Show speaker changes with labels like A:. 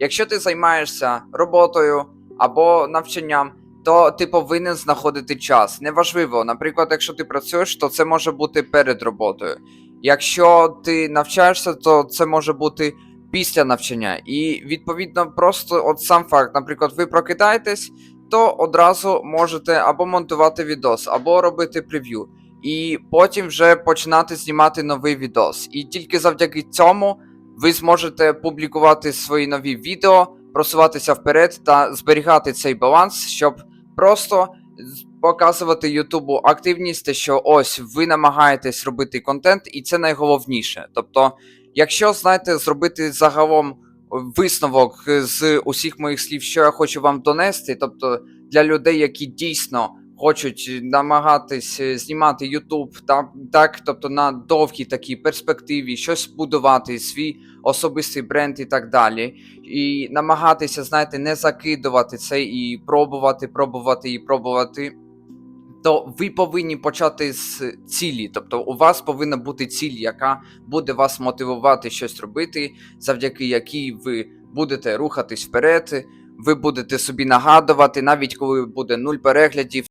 A: Якщо ти займаєшся роботою або навчанням, то ти повинен знаходити час. Неважливо, наприклад, якщо ти працюєш, то це може бути перед роботою. Якщо ти навчаєшся, то це може бути після навчання. І відповідно, просто от сам факт, наприклад, ви прокидаєтесь, то одразу можете або монтувати відос, або робити прев'ю. І потім вже починати знімати новий відос. І тільки завдяки цьому ви зможете публікувати свої нові відео, просуватися вперед та зберігати цей баланс, щоб просто показувати Ютубу активність, те, що ось ви намагаєтесь робити контент, і це найголовніше. Тобто, якщо знаєте, зробити загалом висновок з усіх моїх слів, що я хочу вам донести, тобто для людей, які дійсно хочуть намагатись е, знімати та так, тобто на довгій такій перспективі, щось будувати, свій особистий бренд і так далі. І намагатися, знаєте, не закидувати це і пробувати, пробувати і пробувати. То ви повинні почати з цілі, тобто у вас повинна бути ціль, яка буде вас мотивувати щось робити, завдяки якій ви будете рухатись вперед, ви будете собі нагадувати, навіть коли буде нуль переглядів,